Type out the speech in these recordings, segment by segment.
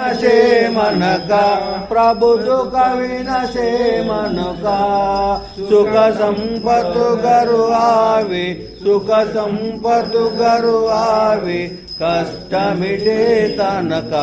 विनशे मन का प्रभु दुख विनशे मन का सुख संपत गरु आवे सुख संपत गरु आवे कष्ट मिटे तनक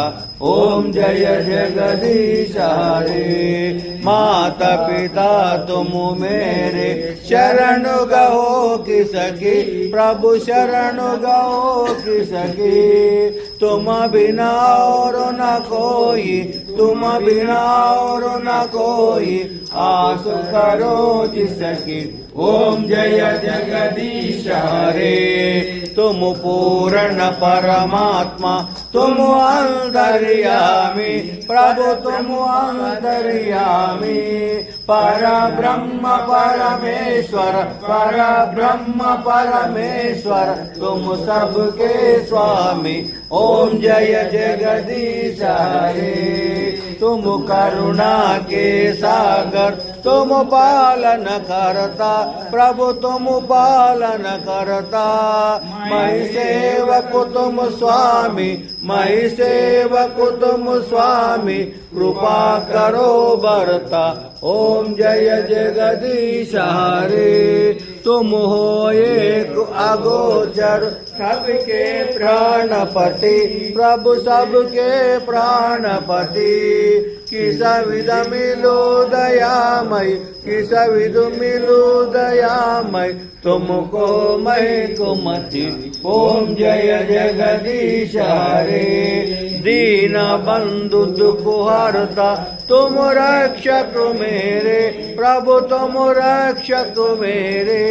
ओम जय जगदीश हरे माता पिता तुम मेरे शरण गहो किसकी प्रभु शरण गहो किसकी तुम बिना और न कोई, तुम बिना और न कोई। आस करो जिसकी ओम जय जगदीश हरे। तुम पूर्ण परमात्मा, तुम अंतर्यामी। प्रभु, तुम अंतर्यामी। पर ब्रह्म परमेश्वर पर ब्रह्म परमेश्वर। तुम सबके स्वामी। ओम जय जगदीश हरे तुम करुणा के सागर तुम पालन करता प्रभु तुम पालन करता मैं सेवक तुम स्वामी मैं सेवक तुम स्वामी कृपा करो बरता ओम जय जगदीश हरे तुम हो एक अगोचर सबके प्राणपति, प्रभु सबके प्राणपति। किस विध मिलो दयामय, किस विध मिलो दयामय। तुमको मैं कुमति, ओम जय जगदीश हरे। दीन बंधु दुख हरता तुम रक्षक मेरे। प्रभु तुम रक्षक मेरे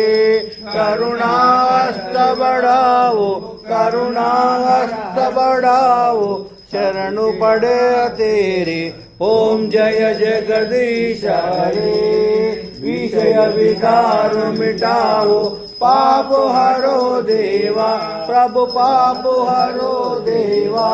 करुणास्त बढ़ाओ करुणास्त बढ़ाओ शरण पड़े तेरे ओम जय जगदीश हरे विषय विकार, मिटाओ, पाप हरो देवा, प्रभु पाप हरो देवा।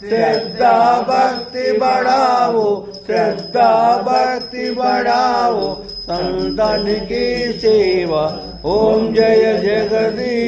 श्रद्धा भक्ति बढ़ाओ, श्रद्धा भक्ति बढ़ाओ, संतन की सेवा। ओम जय जगदीश।